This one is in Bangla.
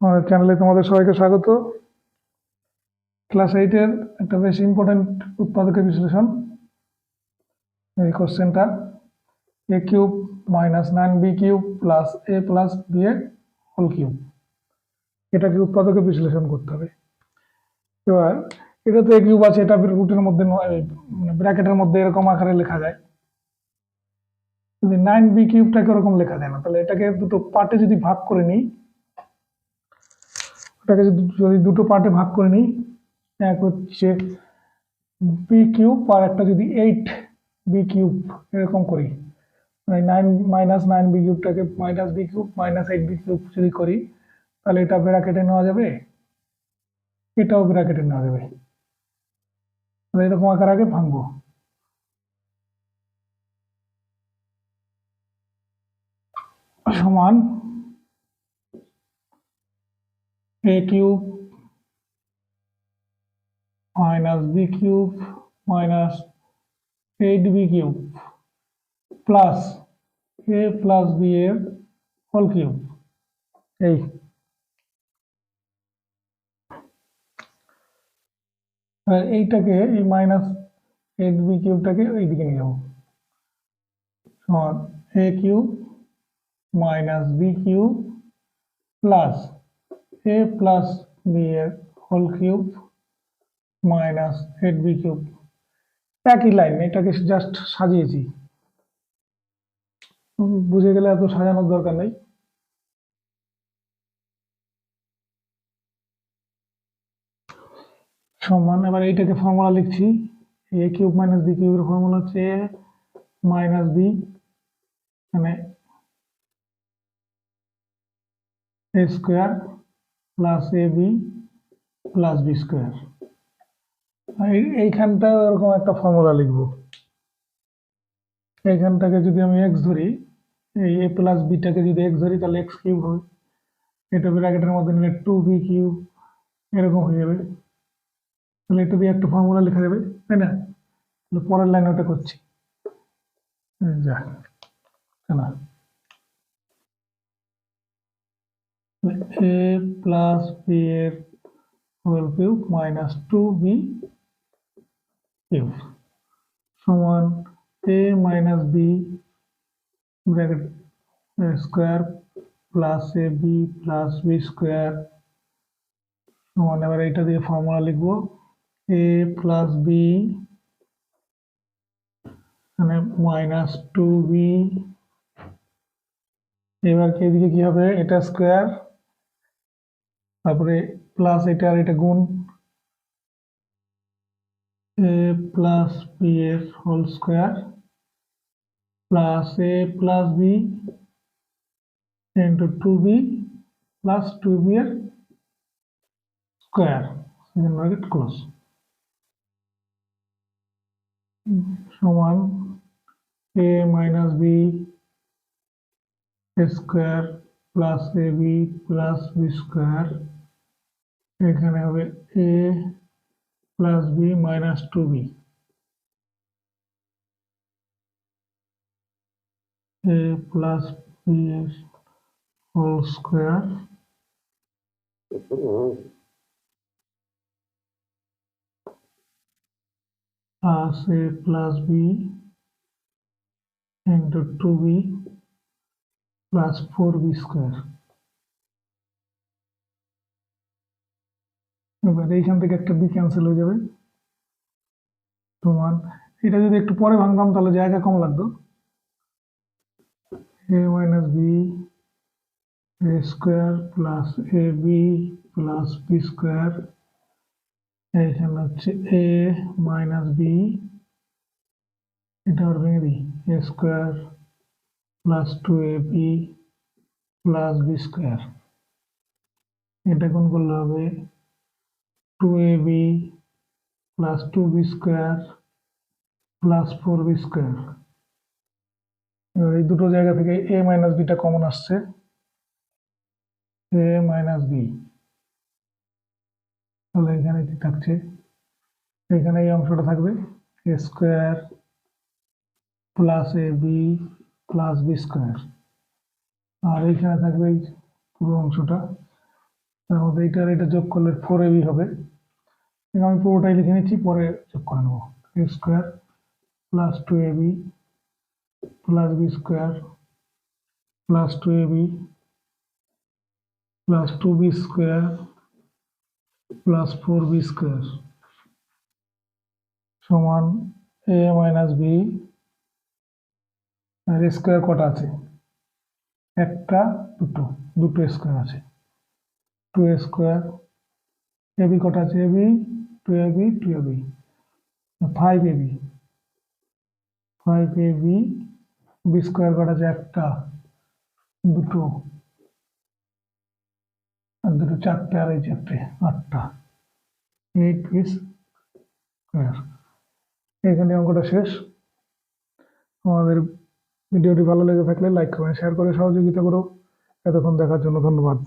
আমাদের চ্যানেলে তোমাদের সবাইকে স্বাগত। ক্লাস এইটের একটা বেশ ইম্পর্টেন্ট উৎপাদকের বিশ্লেষণ, এই কোশ্চেনটা a cube minus nine b cube plus a plus b A whole cube এটাকে উৎপাদকে বিশ্লেষণ করতে হবে। এবার, এটা তো এ কিউব আছে, এটা রুটের মধ্যে মানে ব্র্যাকেটের মধ্যে এরকম আকারে লেখা যায়। যদি নাইন বি কিউবটাকে ওরকম লেখা যায় না, তাহলে এটাকে দুটো পার্টে যদি ভাগ করে নিই ওটাকে যদি দুটো পার্টে ভাগ করে নিই, এক হচ্ছে বি কিউব আর একটা যদি এইট বি কিউব এরকম করি। মানে nine minus nine B কিউবটাকে minus b cube minus eight b cube যদি করি, তাহলে এটা ব্র্যাকেটে নেওয়া যাবে। এটাও ব্র্যাকেটে নেওয়া যাবে। এরকম আকার আগে ভাঙবো। সমান a cube minus b cube minus 8b cube plus a plus b এর হোল কিউব এই আর এইটাকে এই মাইনাস এইট বি কিউবটাকে এইদিকে নিয়ে যাব সমান a cube minus b cube plus a plus b এর whole cube minus eight b cube একই লাইন এটাকে জাস্ট সাজিয়েছি। বুঝে গেলে এত সাজানোর দরকার নেই। সমান, এবার এইটাকে ফর্মুলা লিখছি। এ কিউব মাইনাস বি কিউবের ফর্মুলা হচ্ছে এ মাইনাস বি মানে a square plus a b plus b square এইখানটা ওরকম একটা ফর্মুলা লিখব। এইখানটাকে যদি আমি এক্স ধরি, এই এ প্লাস বিটাকে যদি এক্স ধরি, তাহলে এক্স কিউব হবে। এটা ব্র্যাকেটের মধ্যে নিলে টু বি কিউব এরকম হয়ে যাবে। তাহলে এটা দিয়ে একটা ফর্মুলা লেখা যাবে, তাই না? পরের লাইন ওটা করছি। এই যা না a প্লাস বি এর whole cube minus two b cube সমান a minus b bracket square plus a b plus b square সমান এবার এইটা দিয়ে ফর্মুলা লিখব। A প্লাস বি মানে মাইনাস টু বি এবার কি এদিকে কি হবে? এটা স্কোয়ার তারপরে প্লাস এটা আর এটা গুণ এ প্লাস বি এর whole square plus a plus b into two b plus two b এর স্কোয়ার সেকেন্ড ব্র্যাকেট ক্লোজ সমান a minus b square plus a b plus b square এখানে হবে a plus b minus two b a plus b এর whole square plus a plus b into two b plus four b square এবার এইখান থেকে একটা বি ক্যান্সেল হয়ে যাবে। সমান এটা যদি একটু পরে ভাঙতাম, তাহলে জায়গা কম লাগতো। A minus b a square plus a b plus b square এইখানে হচ্ছে এ মাইনাস বি এটা ভেঙে দিই। A square plus two a b plus b square এটা কোন করলে হবে two a b plus two b square plus four b square এই দুটো জায়গা থেকে এ মাইনাস বিটা কমন আসছে। এ মাইনাস বি তাহলে এখানে কি থাকছে? এখানে এই অংশটা থাকবে a square plus a b plus b square আর এইখানে থাকবে এই পুরো অংশটা। তার মধ্যে এইটার এটা যোগ করলে ফোর এবি হবে। এখানে আমি পুরোটাই লিখে নিচ্ছি, পরে যোগ করে নেব। A square plus two a b plus b square plus two a b plus two b square plus four b square সমান এ মাইনাস বি আর স্কোয়ার কটা আছে? একটা, দুটো। দুটো স্কোয়ার আছে। টু স্কোয়ার এবি কটা আছে? A b two a b two a b five a b five a b b square কটা আছে? একটা, দুটো। আর দুটো চারটে আর এই চারটে, আটটা। এইট বি স্কোয়ার এখানে অঙ্কটা শেষ। আমাদের ভিডিওটি ভালো লেগে থাকলে লাইক কমেন্ট শেয়ার করে সহযোগিতা করো। এতক্ষণ দেখার জন্য ধন্যবাদ।